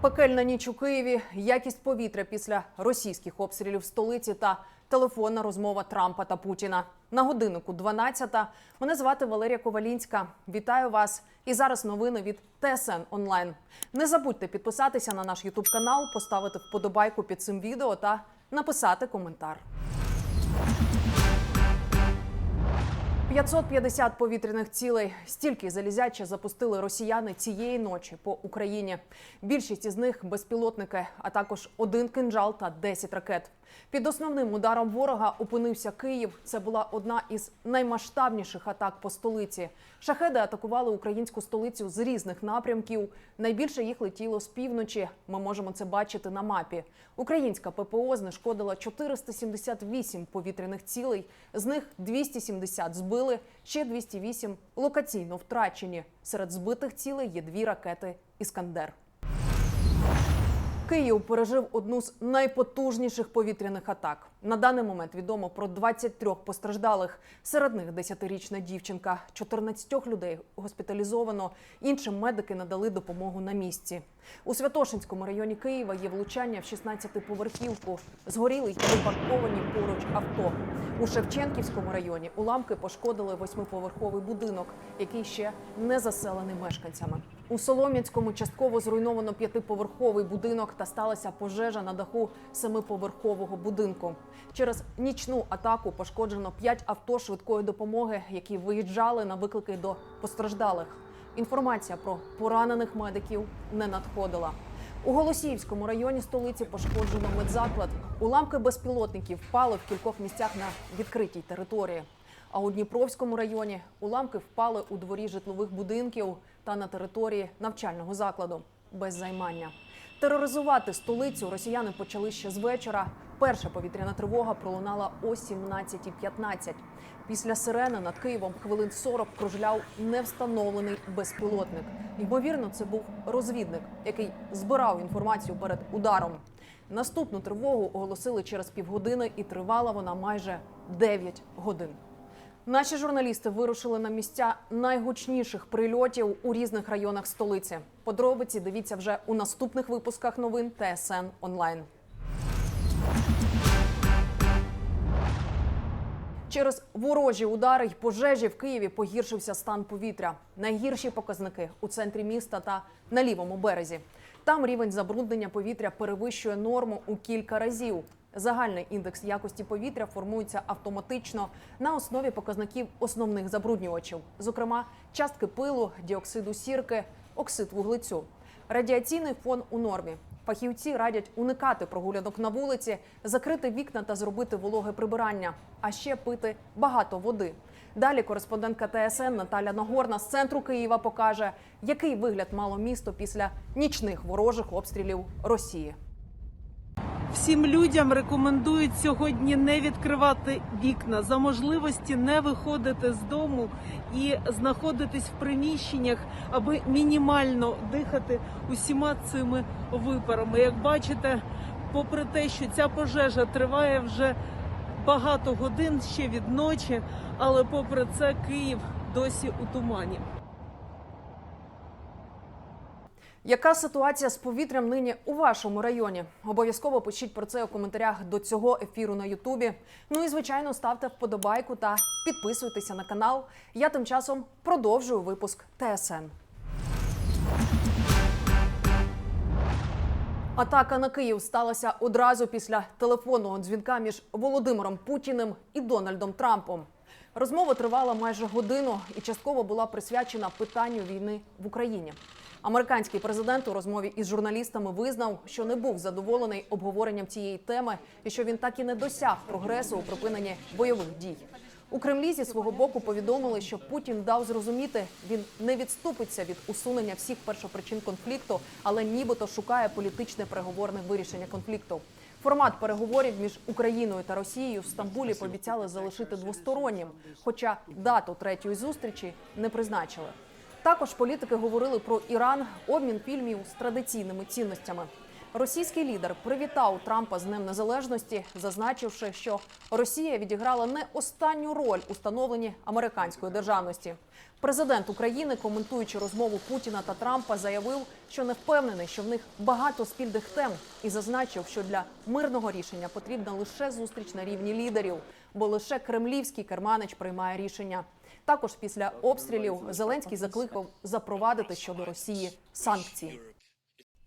Пекельна ніч у Києві, якість повітря після російських обстрілів столиці та телефонна розмова Трампа та Путіна. На годиннику 12-та. Мене звати Валерія Ковалінська. Вітаю вас. І зараз новини від ТСН онлайн. Не забудьте підписатися на наш Ютуб канал, поставити вподобайку під цим відео та написати коментар. 550 повітряних цілей. Стільки залізяче запустили росіяни цієї ночі по Україні. Більшість із них безпілотники, а також один кинджал та 10 ракет. Під основним ударом ворога опинився Київ. Це була одна із наймасштабніших атак по столиці. Шахеди атакували українську столицю з різних напрямків. Найбільше їх летіло з півночі. Ми можемо це бачити на мапі. Українська ППО знешкодила 478 повітряних цілей. З них 270 збили, ще 208 локаційно втрачені. Серед збитих цілей є дві ракети Іскандер. Київ пережив одну з найпотужніших повітряних атак. На даний момент відомо про 23 постраждалих. Серед них 10-річна дівчинка. 14 людей госпіталізовано. Іншим медики надали допомогу на місці. У Святошинському районі Києва є влучання в 16-поверхівку. Згоріли й припарковані поруч авто. У Шевченківському районі уламки пошкодили восьмиповерховий будинок, який ще не заселений мешканцями. У Солом'янському частково зруйновано п'ятиповерховий будинок та сталася пожежа на даху семиповерхового будинку. Через нічну атаку пошкоджено п'ять авто швидкої допомоги, які виїжджали на виклики до постраждалих. Інформація про поранених медиків не надходила. У Голосіївському районі столиці пошкоджено медзаклад. Уламки безпілотників впали в кількох місцях на відкритій території. А у Дніпровському районі уламки впали у дворі житлових будинків та на території навчального закладу без займання. Тероризувати столицю росіяни почали ще з вечора. Перша повітряна тривога пролунала о 17.15. Після сирени над Києвом хвилин 40 кружляв невстановлений безпілотник. Ймовірно, це був розвідник, який збирав інформацію перед ударом. Наступну тривогу оголосили через півгодини, і тривала вона майже 9 годин. Наші журналісти вирушили на місця найгучніших прильотів у різних районах столиці. Подробиці дивіться вже у наступних випусках новин ТСН онлайн. Через ворожі удари й пожежі в Києві погіршився стан повітря. Найгірші показники у центрі міста та на лівому березі. Там рівень забруднення повітря перевищує норму у кілька разів. Загальний індекс якості повітря формується автоматично на основі показників основних забруднювачів, зокрема частки пилу, діоксиду сірки, оксид вуглецю. Радіаційний фон у нормі. Фахівці радять уникати прогулянок на вулиці, закрити вікна та зробити вологе прибирання, а ще пити багато води. Далі кореспондентка ТСН Наталя Нагорна з центру Києва покаже, який вигляд мало місто після нічних ворожих обстрілів Росії. Всім людям рекомендують сьогодні не відкривати вікна за можливості не виходити з дому і знаходитись в приміщеннях, аби мінімально дихати усіма цими випарами. Як бачите, попри те, що ця пожежа триває вже багато годин ще від ночі, але попри це Київ досі у тумані. Яка ситуація з повітрям нині у вашому районі? Обов'язково пишіть про це у коментарях до цього ефіру на Ютубі. Ну і звичайно, ставте вподобайку та підписуйтеся на канал. Я тим часом продовжую випуск ТСН. Атака на Київ сталася одразу після телефонного дзвінка між Володимиром Путіним і Дональдом Трампом. Розмова тривала майже годину і частково була присвячена питанню війни в Україні. Американський президент у розмові із журналістами визнав, що не був задоволений обговоренням цієї теми і що він так і не досяг прогресу у припиненні бойових дій. У Кремлі зі свого боку повідомили, що Путін дав зрозуміти, він не відступиться від усунення всіх першопричин конфлікту, але нібито шукає політичне переговорне вирішення конфлікту. Формат переговорів між Україною та Росією в Стамбулі пообіцяли залишити двостороннім, хоча дату третьої зустрічі не призначили. Також політики говорили про Іран, обмін фільмів з традиційними цінностями. Російський лідер привітав Трампа з Днем Незалежності, зазначивши, що Росія відіграла не останню роль у становленні американської державності. Президент України, коментуючи розмову Путіна та Трампа, заявив, що не впевнений, що в них багато спільних тем, і зазначив, що для мирного рішення потрібна лише зустріч на рівні лідерів, бо лише кремлівський керманич приймає рішення. Також після обстрілів Зеленський закликав запровадити щодо Росії санкції.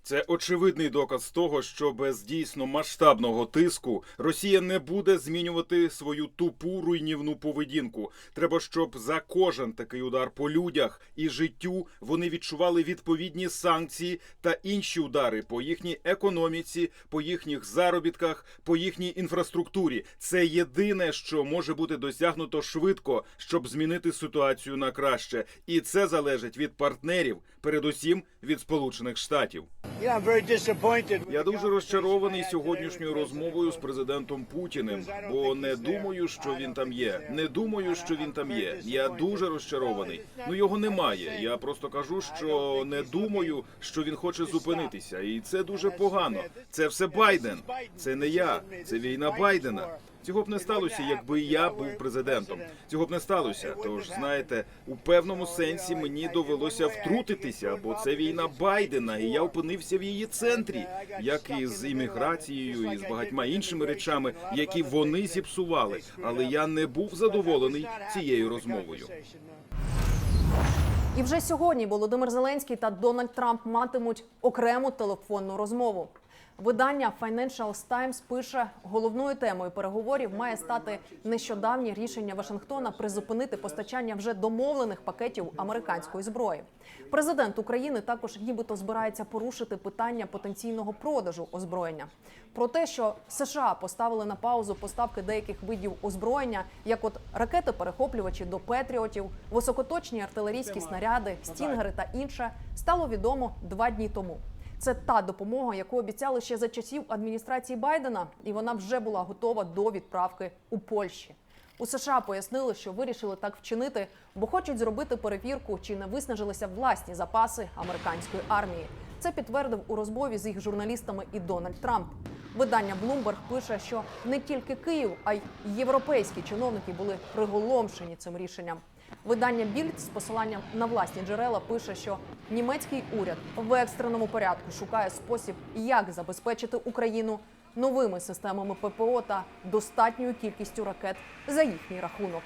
Це очевидний доказ того, що без дійсно масштабного тиску Росія не буде змінювати свою тупу руйнівну поведінку. Треба, щоб за кожен такий удар по людях і життю вони відчували відповідні санкції та інші удари по їхній економіці, по їхніх заробітках, по їхній інфраструктурі. Це єдине, що може бути досягнуто швидко, щоб змінити ситуацію на краще, і це залежить від партнерів, передусім від Сполучених Штатів. Я дуже розчарований сьогоднішньою розмовою з президентом Путіним, бо не думаю, що він там є. Не думаю, що він там є. Я дуже розчарований. Ну його немає. Я просто кажу, що не думаю, що він хоче зупинитися, і це дуже погано. Це все Байден. Це не я. Це війна Байдена. Цього б не сталося, якби я був президентом. Цього б не сталося. Тож, знаєте, у певному сенсі мені довелося втрутитися, бо це війна Байдена, і я опинився в її центрі, як і з імміграцією, і з багатьма іншими речами, які вони зіпсували. Але я не був задоволений цією розмовою. І вже сьогодні Володимир Зеленський та Дональд Трамп матимуть окрему телефонну розмову. Видання Financial Times пише, головною темою переговорів має стати нещодавнє рішення Вашингтона призупинити постачання вже домовлених пакетів американської зброї. Президент України також нібито збирається порушити питання потенційного продажу озброєння. Про те, що США поставили на паузу поставки деяких видів озброєння, як от ракети-перехоплювачі до Петріотів, високоточні артилерійські снаряди, стінгери та інше, стало відомо два дні тому. Це та допомога, яку обіцяли ще за часів адміністрації Байдена, і вона вже була готова до відправки у Польщі. У США пояснили, що вирішили так вчинити, бо хочуть зробити перевірку, чи не виснажилися власні запаси американської армії. Це підтвердив у розмові з їх журналістами і Дональд Трамп. Видання Bloomberg пише, що не тільки Київ, а й європейські чиновники були приголомшені цим рішенням. Видання Більд з посиланням на власні джерела пише, що німецький уряд в екстреному порядку шукає спосіб, як забезпечити Україну новими системами ППО та достатньою кількістю ракет за їхній рахунок.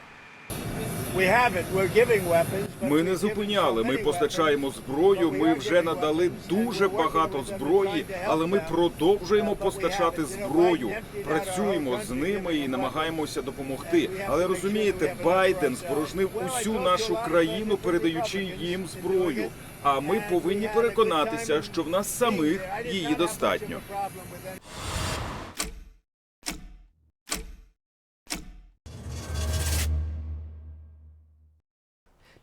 Ми не зупиняли. Ми постачаємо зброю. Ми вже надали дуже багато зброї, але ми продовжуємо постачати зброю. Працюємо з ними і намагаємося допомогти. Але розумієте, Байден спорожнив усю нашу країну, передаючи їм зброю. А ми повинні переконатися, що в нас самих її достатньо.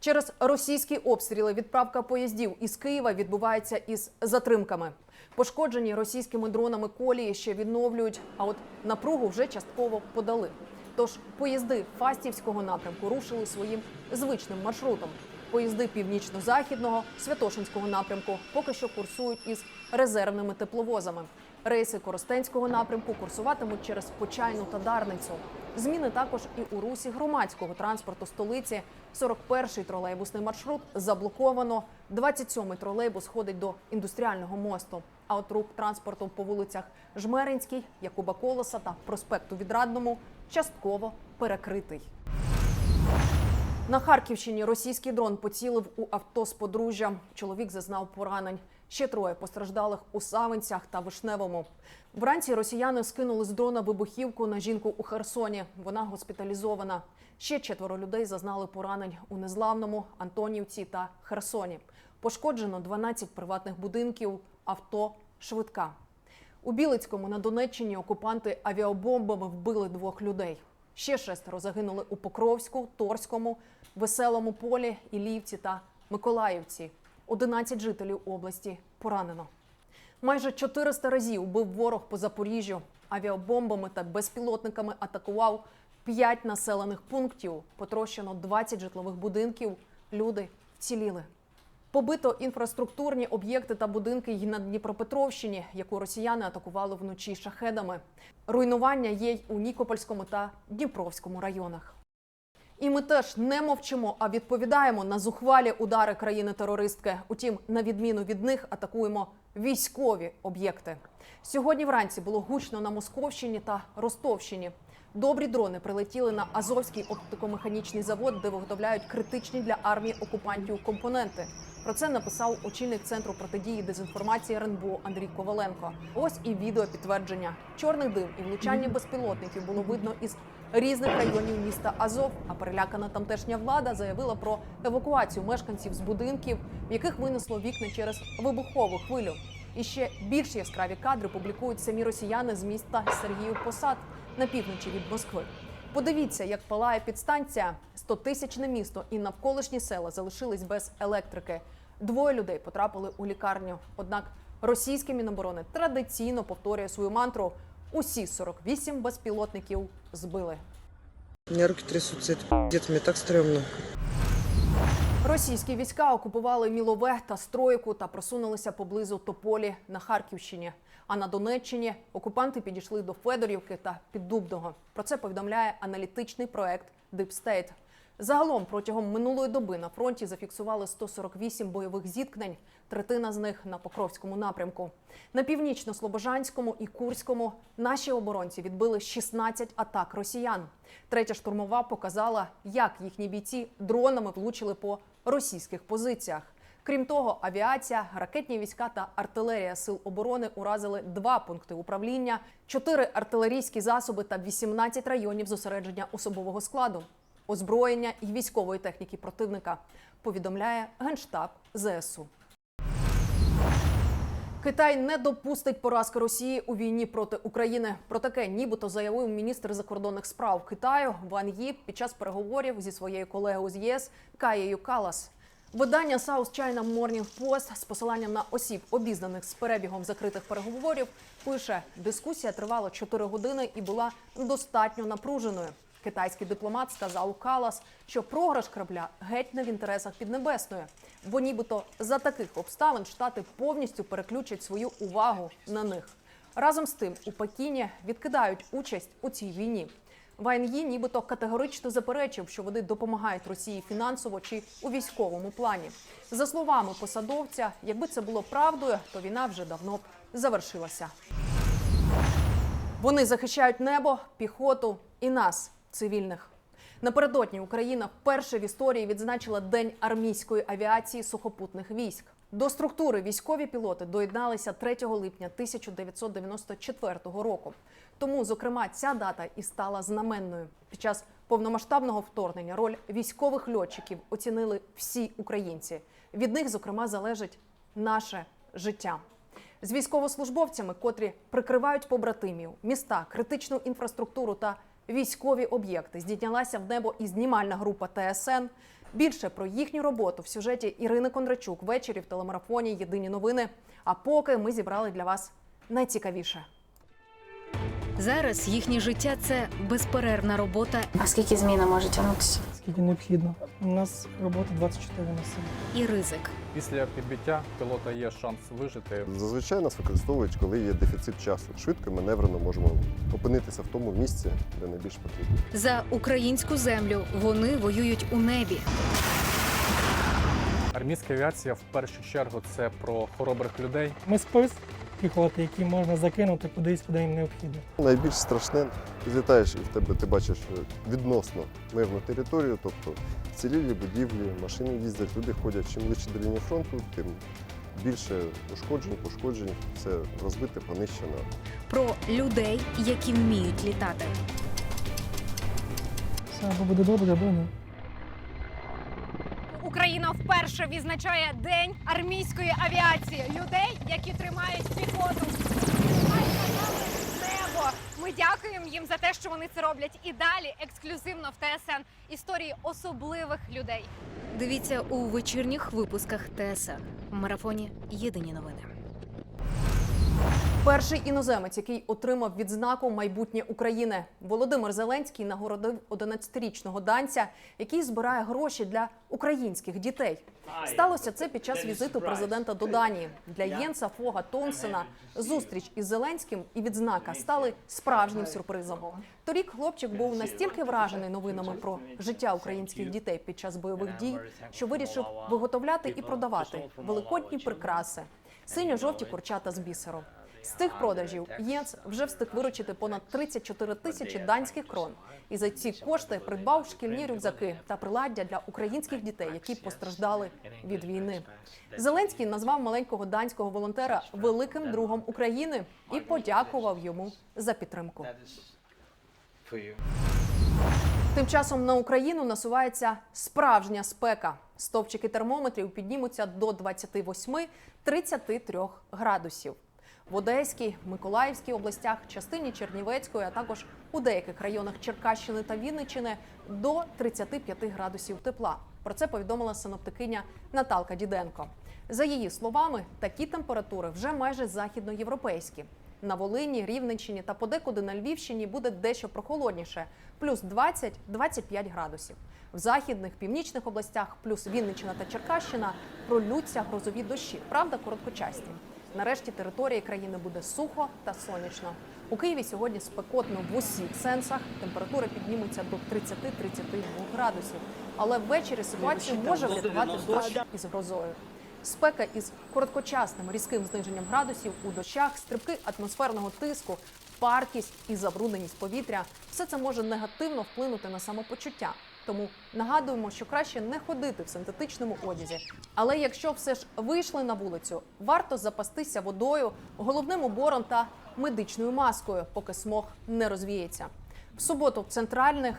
Через російські обстріли відправка поїздів із Києва відбувається із затримками. Пошкоджені російськими дронами колії ще відновлюють, а от напругу вже частково подали. Тож поїзди Фастівського напрямку рушили своїм звичним маршрутом. Поїзди північно-західного Святошинського напрямку поки що курсують із резервними тепловозами. Рейси Коростенського напрямку курсуватимуть через Почайну та Дарницю. Зміни також і у русі громадського транспорту столиці. 41-й тролейбусний маршрут заблоковано. 27-й тролейбус ходить до індустріального мосту. А от рух транспорту по вулицях Жмеринській, Якуба Колоса та проспекту Відрадному частково перекритий. На Харківщині російський дрон поцілив у авто з подружжя. Чоловік зазнав поранень. Ще троє постраждалих у Савинцях та Вишневому. Вранці росіяни скинули з дрона вибухівку на жінку у Херсоні. Вона госпіталізована. Ще четверо людей зазнали поранень у Незламному, Антонівці та Херсоні. Пошкоджено 12 приватних будинків, авто, швидка. У Білицькому на Донеччині окупанти авіабомбами вбили двох людей. Ще шестеро загинули у Покровську, Торському, Веселому полі, Іллівці та Миколаївці. 11 жителів області поранено. Майже 400 разів бив ворог по Запоріжжю. Авіабомбами та безпілотниками атакував 5 населених пунктів. Потрощено 20 житлових будинків. Люди вціліли. Побито інфраструктурні об'єкти та будинки й на Дніпропетровщині, яку росіяни атакували вночі шахедами. Руйнування є й у Нікопольському та Дніпровському районах. І ми теж не мовчимо, а відповідаємо на зухвалі удари країни-терористки. Утім, на відміну від них атакуємо військові об'єкти. Сьогодні вранці було гучно на Московщині та Ростовщині. Добрі дрони прилетіли на Азовський оптикомеханічний завод, де виготовляють критичні для армії окупантів компоненти. Про це написав очільник центру протидії дезінформації РНБО Андрій Коваленко. Ось і відео підтвердження. Чорний дим і влучання безпілотників було видно із різних районів міста Азов. А перелякана тамтешня влада заявила про евакуацію мешканців з будинків, в яких винесло вікна через вибухову хвилю. І ще більш яскраві кадри публікують самі росіяни з міста Сергіїв Посад на півночі від Москви. Подивіться, як палає підстанція. 100-тисячне місто і навколишні села залишились без електрики. Двоє людей потрапили у лікарню. Однак російське міноборони традиційно повторює свою мантру: усі 48 безпілотників збили. У руки трясуться, пиздец, мне так стрімно. Російські війська окупували Мілове та Стройку та просунулися поблизу Тополі на Харківщині. А на Донеччині окупанти підійшли до Федорівки та Піддубного. Про це повідомляє аналітичний проект Deep State. Загалом протягом минулої доби на фронті зафіксували 148 бойових зіткнень, третина з них на Покровському напрямку. На північно-слобожанському і Курському наші оборонці відбили 16 атак росіян. Третя штурмова показала, як їхні бійці дронами влучили по російських позиціях. Крім того, авіація, ракетні війська та артилерія сил оборони уразили два пункти управління, чотири артилерійські засоби та 18 районів зосередження особового складу, озброєння і військової техніки противника. Повідомляє генштаб ЗСУ. Китай не допустить поразки Росії у війні проти України. Про таке нібито заявив міністр закордонних справ Китаю Ван Ї під час переговорів зі своєю колегою з ЄС Каєю Калас. Видання South China Morning Post з посиланням на осіб, обізнаних з перебігом закритих переговорів, пише: дискусія тривала 4 години і була достатньо напруженою. Китайський дипломат сказав Калас, що програш корабля геть не в інтересах Піднебесної, бо нібито за таких обставин штати повністю переключать свою увагу на них. Разом з тим у Пекіні відкидають участь у цій війні. Вайн Ї нібито категорично заперечив, що вони допомагають Росії фінансово чи у військовому плані. За словами посадовця, якби це було правдою, то війна вже давно б завершилася. Вони захищають небо, піхоту і нас, цивільних. Напередодні Україна вперше в історії відзначила День армійської авіації сухопутних військ. До структури військові пілоти доєдналися 3 липня 1994 року. Тому, зокрема, ця дата і стала знаменною. Під час повномасштабного вторгнення роль військових льотчиків оцінили всі українці. Від них, зокрема, залежить наше життя. З військовослужбовцями, котрі прикривають побратимів, міста, критичну інфраструктуру та військові об'єкти, здійнялася в небо і знімальна група ТСН. Більше про їхню роботу в сюжеті Ірини Кондрачук ввечері в телемарафоні Єдині новини. А поки ми зібрали для вас найцікавіше. Зараз їхнє життя це безперервна робота А скільки зміна може тягнутися? Скільки необхідно. У нас робота 24 на 7. і ризик. Після підбиття пілота є шанс вижити. Зазвичай нас використовують, коли є дефіцит часу. Швидко і маневрено можемо опинитися в тому місці, де найбільш потрібно. За українську землю вони воюють у небі. Армійська авіація в першу чергу це про хоробрих людей. Ми спис піхоти, які можна закинути кудись, куди їм необхідно. Найбільш страшне, ти злітаєш і в тебе ти бачиш е, відносно мирну територію, тобто цілілі будівлі, машини їздять, люди ходять. Чим ближче до лінії фронту, тим більше ушкоджень, пошкоджень, все розбите, понищено. Про людей, які вміють літати. Все або буде добре, або ні. Україна вперше відзначає День армійської авіації. Людей, які тримають піхоту. Небо. Ми дякуємо їм за те, що вони це роблять. І далі ексклюзивно в ТСН історії особливих людей. Дивіться у вечірніх випусках ТСН в марафоні Єдині новини. Перший іноземець, який отримав відзнаку майбутнє України, Володимир Зеленський нагородив 11-річного данця, який збирає гроші для українських дітей. Сталося це під час візиту президента до Данії. Для Єнса Фога Томсена зустріч із Зеленським і відзнака стали справжнім сюрпризом. Торік хлопчик був настільки вражений новинами про життя українських дітей під час бойових дій, що вирішив виготовляти і продавати великодні прикраси, синьо-жовті курчата з бісеру. З цих продажів Єнс вже встиг виручити понад 34 тисячі данських крон. І за ці кошти придбав шкільні рюкзаки та приладдя для українських дітей, які постраждали від війни. Зеленський назвав маленького данського волонтера великим другом України і подякував йому за підтримку. Тим часом на Україну насувається справжня спека. Стовпчики термометрів піднімуться до 28-33 градусів. В Одеській, Миколаївській областях, частині Чернівецької, а також у деяких районах Черкащини та Вінниччини до 35 градусів тепла. Про це повідомила синоптикиня Наталка Діденко. За її словами, такі температури вже майже західноєвропейські. На Волині, Рівненщині та подекуди на Львівщині буде дещо прохолодніше плюс 20-25 градусів. В західних північних областях, плюс Вінниччина та Черкащина, пролються грозові дощі, правда, короткочасні. Нарешті території країни буде сухо та сонячно. У Києві сьогодні спекотно в усіх сенсах. Температури піднімуться до 30-32 градусів. Але ввечері ситуацію може врятувати дощ із грозою. Спека із короткочасним різким зниженням градусів у дощах, стрибки атмосферного тиску, паркість і забрудненість повітря все це може негативно вплинути на самопочуття. Тому нагадуємо, що краще не ходити в синтетичному одязі. Але якщо все ж вийшли на вулицю, варто запастися водою, головним убором та медичною маскою, поки смог не розвіється. В суботу в центральних,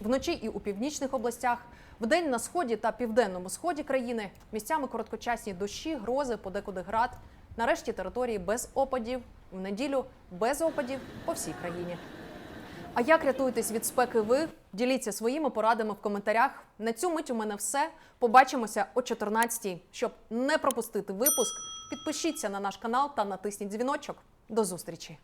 вночі і у північних областях, вдень на сході та південному сході країни місцями короткочасні дощі, грози, подекуди град. Нарешті території без опадів, в неділю без опадів по всій країні. А як рятуєтесь від спеки ви? Діліться своїми порадами в коментарях. На цю мить у мене все. Побачимося о 14-й. Щоб не пропустити випуск, підпишіться на наш канал та натисніть дзвіночок. До зустрічі!